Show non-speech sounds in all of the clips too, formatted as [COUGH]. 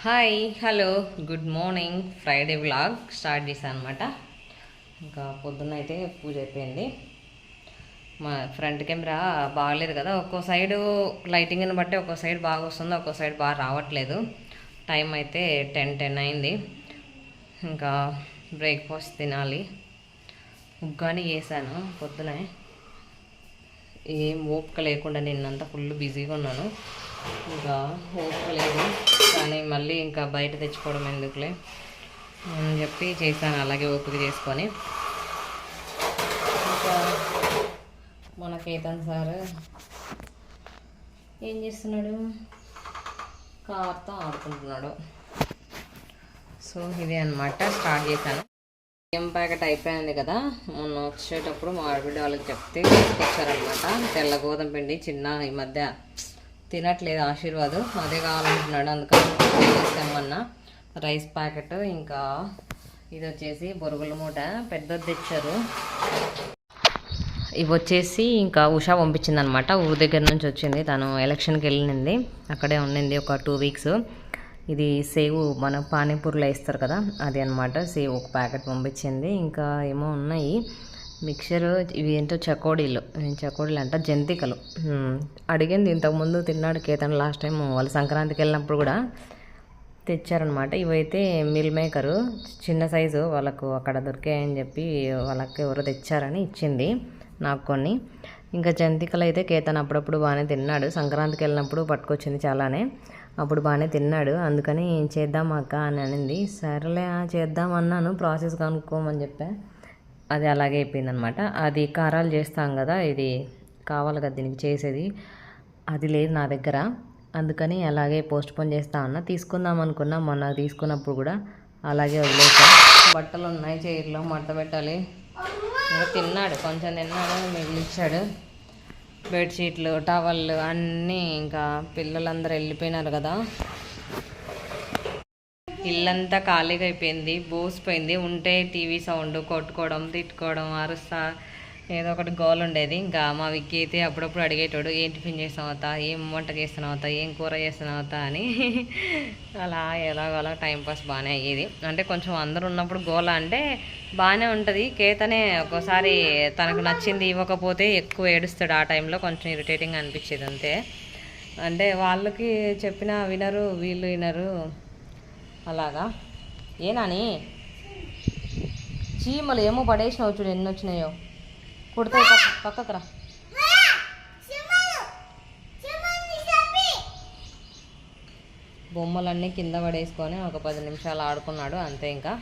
Hi hello good morning Friday vlog start చేశాను అనమాట ఇంకా పొద్దున్న అయితే పూజ అయిపోయింది. మా ఫ్రంట్ కెమెరా బాగలేదు కదా. ఒక్కో సైడు లైటింగ్ని బట్టి ఒక్కో సైడ్ బాగా వస్తుంది. ఒక్కో సైడ్ బాగా రావట్లేదు. టైం అయితే టెన్ టెన్ అయింది. ఇంకా బ్రేక్ఫాస్ట్ తినాలి. ఉగ్గాని చేశాను పొద్దునే. ఏం ఓపిక లేకుండా నిన్నంతా ఫుల్ బిజీగా ఉన్నాను. ఇంకా హోప్ లేదు కానీ మళ్ళీ ఇంకా బయట తెచ్చుకోవడం ఎందుకులే? అని చెప్పి చేశాను. అలాగే ఓపిక చేసుకొని. ఇంకా మన కేతన్ సార్ ఏం చేస్తున్నాడు? కార్తో ఆడుకుంటున్నాడు. సో ఇదే అనమాట స్టార్ట్ చేశాను. బియ్యం ప్యాకెట్ అయిపోయింది కదా? మొన్న వచ్చేటప్పుడు మా ఆడబిడ్డ వాళ్ళకి చెప్తే తీసుకొచ్చారనమాట తెల్ల గోధుమ పిండి చిన్న ఈ మధ్య తినట్లేదు ఆశీర్వాద్. అదే కావాలంటున్నాడు అందుకని తెమ్మన్నా రైస్ ప్యాకెట్ ఇంకా ఇది వచ్చేసి బొరుగుల మూట. పెద్దది తెచ్చారు. ఇవి వచ్చేసి ఇంకా ఉషా పంపించింది అనమాట ఊరి దగ్గర నుంచి వచ్చింది. తను ఎలక్షన్కి వెళ్ళింది. అక్కడే ఉండింది ఒక టూ వీక్స్. ఇది సేవ్ మన పానీపూరిలో వేస్తారు కదా అది అనమాట. సేవ్ ఒక ప్యాకెట్ పంపించింది. ఇంకా ఏమో ఉన్నాయి. మిక్చర్ ఇవి ఏంటో చకోడీలు. చకోడీలు అంట జంతికలు. అడిగింది ఇంతకుముందు తిన్నాడు కేతన్ లాస్ట్ టైం వాళ్ళు సంక్రాంతికి వెళ్ళినప్పుడు కూడా తెచ్చారనమాట. ఇవైతే మిల్ మేకరు చిన్న సైజు వాళ్ళకు అక్కడ దొరికాయని చెప్పి వాళ్ళకి ఎవరో తెచ్చారని ఇచ్చింది నాకు కొన్ని. ఇంకా జంతికలు అయితే కేతన్ అప్పుడప్పుడు బాగానే తిన్నాడు. సంక్రాంతికి వెళ్ళినప్పుడు పట్టుకొచ్చింది చాలానే. అప్పుడు బాగానే తిన్నాడు. అందుకని చేద్దాం అక్క అని అనింది. సరేలే చేద్దాం అన్నాను. ప్రాసెస్ కనుక్కోమని చెప్పా. అది అలాగే అయిపోయింది అనమాట అది కారాలు చేస్తాం కదా ఇది కావాలి కదా దీనికి చేసేది. అది లేదు నా దగ్గర. అందుకని అలాగే పోస్ట్ పోన్ చేస్తా ఉన్నా తీసుకుందాం అనుకున్నా మొన్న తీసుకున్నప్పుడు కూడా అలాగే వదిలేసా. బట్టలు ఉన్నాయి చైర్లో మడత పెట్టాలి. ఇంకా తిన్నాడు కొంచెం తిన్నాడు మిగిలిచ్చాడు. బెడ్షీట్లు టవళ్ళు అన్నీ ఇంకా పిల్లలందరూ వెళ్ళిపోయినారు కదా. ఇల్లంతా ఖాళీగా అయిపోయింది బోసిపోయింది. ఉంటే టీవీ సౌండ్ కొట్టుకోవడం తిట్టుకోవడం అరుస్తా ఏదో ఒకటి గోల్ ఉండేది ఇంకా మా విక్కి అయితే అప్పుడప్పుడు అడిగేటోడు ఏం టిఫిన్ చేస్తావతా ఏం వంట చేస్తున్నావతా ఏం కూర చేస్తున్నావతా అని. [LAUGHS] అలా ఎలాగోలా టైంపాస్ బాగానే అయ్యేది. అంటే కొంచెం అందరు ఉన్నప్పుడు గోల అంటే బాగానే ఉంటుంది. కేతనే ఒక్కోసారి తనకు నచ్చింది ఇవ్వకపోతే ఎక్కువ ఏడుస్తాడు ఆ టైంలో. కొంచెం ఇరిటేటింగ్ అనిపించేది అంతే. అంటే వాళ్ళకి చెప్పినా వినరు వీళ్ళు వినరు. అలాగా? ఏనాని చీమలు ఏమో పడేసినావు చూడు ఎన్ని వచ్చినాయో. కుడతాయి పక్కకు రా. బొమ్మలన్నీ కింద పడేసుకొని ఒక పది నిమిషాలు ఆడుకున్నాడు అంతే ఇంకా.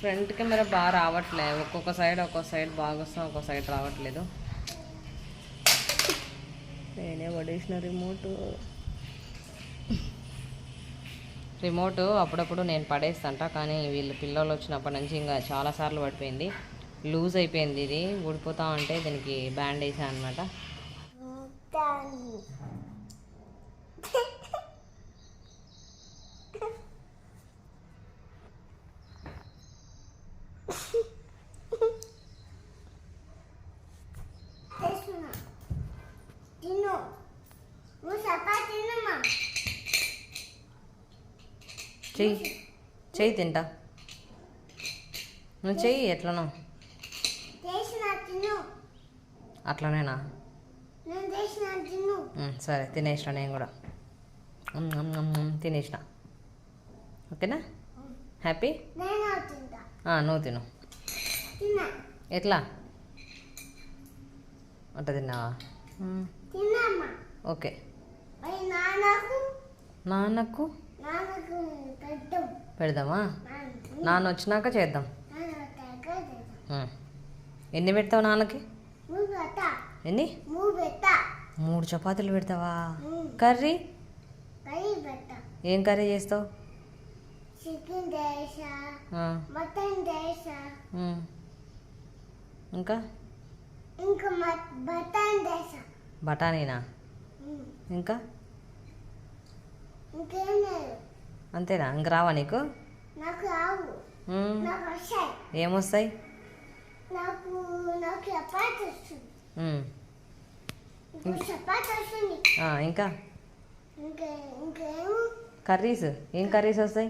ఫ్రంట్ కెమెరా బాగా రావట్లే. ఒక్కొక్క సైడ్ ఒక్కొక్క సైడ్ బాగా వస్తాం ఒక్కొక్క సైడ్ రావట్లేదు. నేనే పడేసిన రిమోట్ రిమోట్ అప్పుడప్పుడు నేను పడేస్తాంట కానీ వీళ్ళు పిల్లలు వచ్చినప్పటి నుంచి ఇంకా చాలాసార్లు పడిపోయింది. లూజ్ అయిపోయింది ఇది ఊడిపోతా ఉంటే దీనికి బ్యాండ్ వేసాను అనమాట తిను నువ్వు చపాతి తినమ్మా చెయ్యి. చెయ్యి తింటా. నువ్వు చెయ్యి ఎట్లనో. అట్లనేనా? సరే తినేసిన నేను కూడా. తినేసిన. ఓకేనా? హ్యాపీ? నువ్వు తిను. ఎట్లా? అంట తిన్నావా? ఓకే. నాన్నకు? పెడదామా? నాన్న వచ్చినాక చేద్దాం. ఎన్ని పెడతావు నాన్నకి? ఎన్ని? మూడు చపాతీలు పెడతావా. కర్రీ? ఏం కర్రీ చేస్తావు. ఇంకా? ఇంకా బఠానీనా. ఇంకా? అంతేనా? ఇంక రావా నీకు? నాకు రావు. ఉమ్. నాకు వస్తాయి. ఏమొస్తాయి? నాకు నాకు చపాతి వస్తుంది. ఉమ్. ఇప్పుడు చపాతి వస్తుంది. ఆ, ఇంకా? ఇంకా ఇంకేమో? కర్రీస్? ఏం కర్రీస్ వస్తాయి?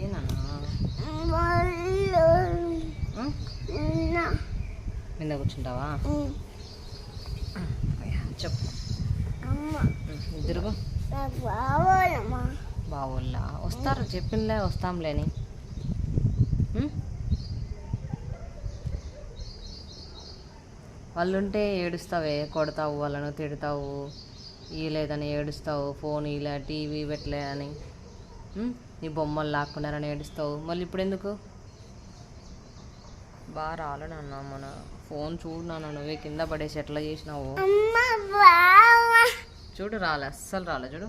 ఏనన్నా వాళ్ళు ఉం? నా కింద కూర్చుంటావా? అయ్యా, చెప్పు. ఇద్దరుగా బావుల్లా వస్తారు చెప్పిందిలే వస్తాంలేని ఉం? వాళ్ళు ఉంటే ఏడుస్తావే కొడతావు వాళ్ళను తిడతావు. ఇయలేదని ఏడుస్తావు ఫోన్ ఇలా టీవీ పెట్టలే అని. ఉం? నీ బొమ్మలు లాక్కున్నారని ఏడుస్తావు. మళ్ళీ ఇప్పుడు ఎందుకు బాగా రాలే నాన్న మన ఫోన్ చూడు నాన్న నువ్వే కింద పడేసి ఎట్లా చేసినావు. చూడు రాలే అస్సలు రాలే చూడు.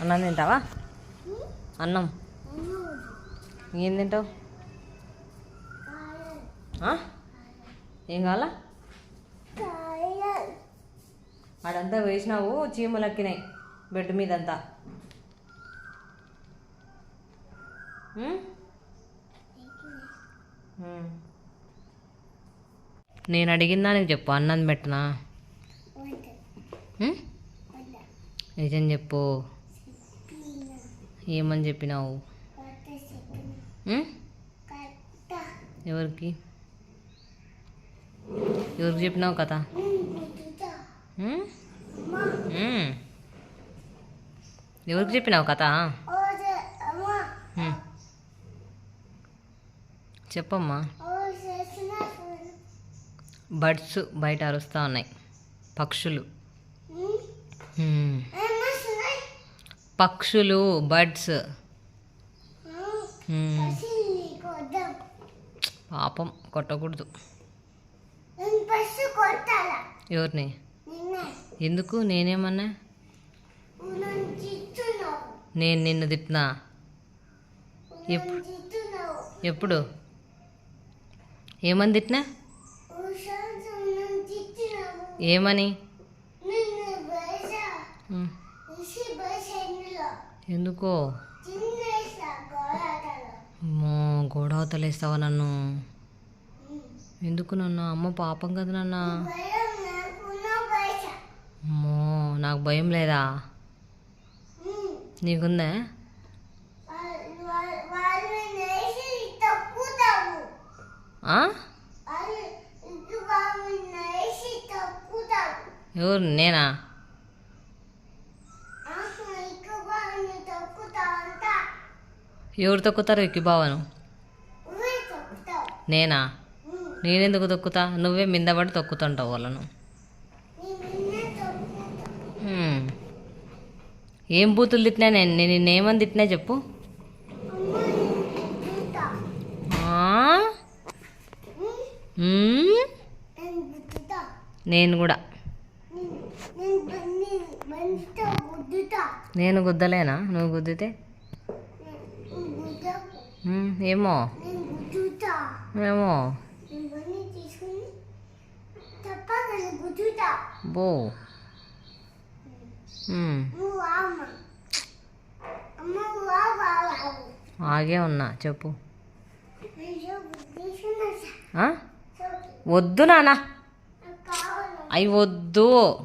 అన్నం తింటావా? అన్నం. ఏం తింటావు? ఏం కావాలా? ఆడంతా వేసినావు చీమలు ఎక్కినాయి బెడ్ మీదంతా. నేను అడిగిన దానికి చెప్పు. అన్నం పెట్టనా? నిజం చెప్పు. ఏమని చెప్పినావు? ఎవరికి? ఎవరికి చెప్పినావు ఉం. ఎవరికి చెప్పినావు ఉం. చెప్పమ్మా. బర్డ్స్ బయట అరుస్తూ ఉన్నాయి. పక్షులు. పక్షులు బర్డ్స్. పాపం కొట్టకూడదు. ఎవరిని? ఎందుకు? నేనేమన్నా? నేను నిన్ను తిట్టినా? ఎప్పుడు ఎప్పుడు? ఏమని తిట్టినా? ఏమని? ఎందుకో? గోడవతలేస్తావా నన్ను? ఎందుకు నన్ను? అమ్మ పాపం కదా నాన్న. అమ్మో నాకు భయం లేదా? నీకుందా? ఆ? వాళ్ళు ఇంటి వాళ్ళు నేసి తప్పుతావు ఎవరు? నేనా? ఎవరు తొక్కుతారు ఎక్కి బావను? నేనా. నేనెందుకు తొక్కుతా? నువ్వే మిందపడి తొక్కుతుంటావు వాళ్ళను. ఏం బూతులు తిట్టినా నేను నేను నిన్నేమని తిట్టినా చెప్పు. నేను కూడా నేను నేను బండి బండితో గుద్దుతా నేను గుద్దలేనా? నువ్వు గుద్దితే? నేను ఏమో? నేను ఏమో? నేను నేను బో. ఆగే ఉన్నా చెప్పు. నేను? వద్దు నాన్న. కావాలి. అవి వద్దు.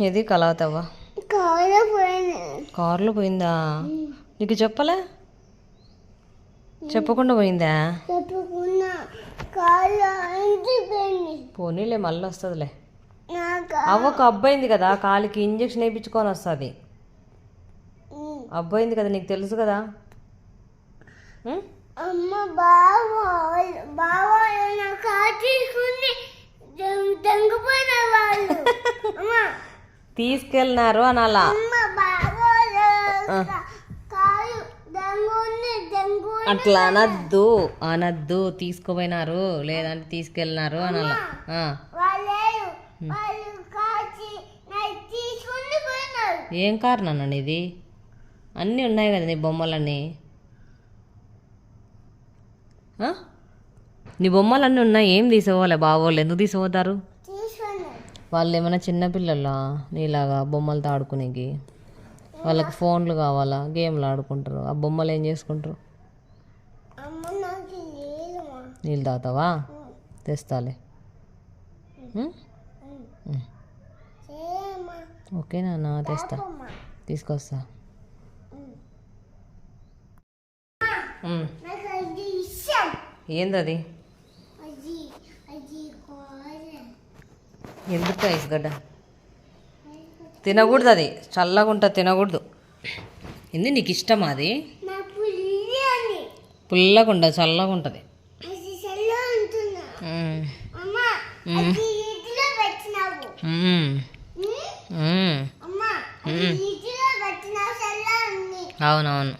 ఇది కలవతావా? కాలపోయినా కారులో పోయిందా? నీకు చెప్పలే? చెప్పకుండా పోయిందా? పోనీలే మళ్ళీ వస్తుందిలే. అవ్వ ఒక అబ్బాయింది కదా కాలికి ఇంజక్షన్ వేయించుకొని వస్తుంది. అబ్బాయింది కదా నీకు తెలుసు కదా? అమ్మ బావ బావ దంగిపోయిన వాళ్ళు. తీసుకెళ్ళినారు దంగుని దంగు అట్లా అనద్దు అనద్దు తీసుకుపోయినారు లేదంటే తీసుకెళ్ళినారు తీసుకుని పోయినారు ఏం కారణం ఇది అన్నీ ఉన్నాయి కదా నీ బొమ్మలన్నీ? నీ బొమ్మలన్నీ ఉన్నాయి. ఏం తీసుకోవాలి? బావోళ్ళు ఎందుకు తీసుకుపోతారు తీసుకున్నాను వాళ్ళు ఏమైనా చిన్నపిల్లలా నీలాగా బొమ్మలతో ఆడుకునేకి వాళ్ళకి ఫోన్లు కావాలా? గేమ్లు ఆడుకుంటారు. ఆ బొమ్మలు ఏం చేసుకుంటారు? నీళ్ళు తాగుతావా? తెస్తాలే. ఓకే నాన్న తెస్తా. తీసుకొస్తా. ఏందది? ఎందుకు ఐస్ గడ్డ? తినకూడదు. అది? చల్లగా ఉంటుంది. తినకూడదు ఏంది నీకు ఇష్టమా అది పుల్లగా ఉండదు చల్లగా ఉంటుంది అది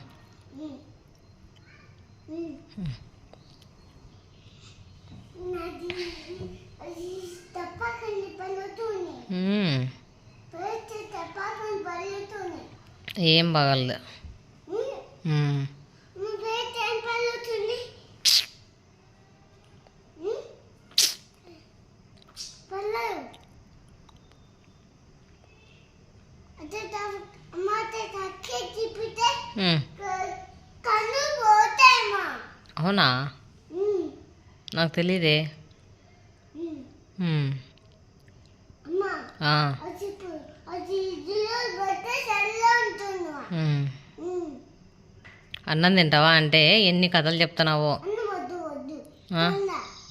కన్ను పోతాయమ్మా అవునా ఉమ్. నాకు తెలియదే ఉమ్. ఉం. అమ్మా అన్నం తింటావా అంటే ఎన్ని కథలు చెప్తున్నావో?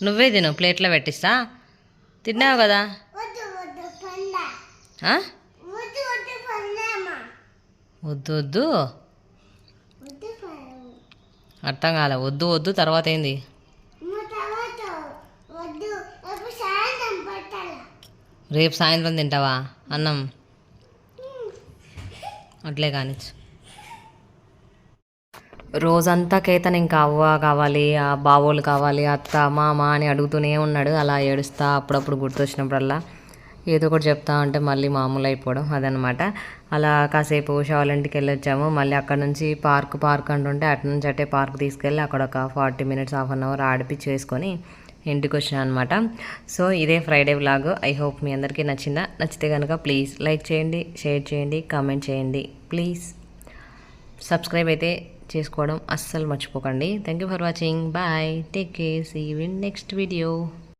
నువ్వే తిను ప్లేట్లో పెట్టిస్తా. తిన్నావు కదా? వద్దు వద్దు అర్థం కాలే వద్దు వద్దు తర్వాత ఏంది? రేపు సాయంత్రం తింటావా అన్నం? అట్లే కానిచ్చు. రోజంతా కేతన్ ఇంకా అవ్వ కావాలి ఆ బావోళ్ళు కావాలి అత్త మామ అని అడుగుతూనే ఉన్నాడు. అలా ఏడుస్తా అప్పుడప్పుడు గుర్తొచ్చినప్పుడల్లా ఏదో ఒకటి చెప్తా ఉంటే మళ్ళీ మామూలు అయిపోవడం అదనమాట. అలా కాసేపు ఉషా వెళ్ళొచ్చాము. మళ్ళీ అక్కడ నుంచి పార్క్ పార్క్ అంటుంటే అటు నుంచి అటే పార్క్ తీసుకెళ్ళి అక్కడ ఒక forty minutes half an hour ఆడిపి వేసుకొని ఇంటికి వచ్చినా అనమాట సో ఇదే ఫ్రైడే వ్లాగ్ ఐ హోప్ మీ అందరికీ నచ్చిందా? నచ్చితే కనుక ప్లీజ్ లైక్ చేయండి షేర్ చేయండి కామెంట్ చేయండి. ప్లీజ్ సబ్స్క్రైబ్ అయితే చేసుకోవడం అస్సలు మర్చిపోకండి. Thank you for watching bye take care see you in next video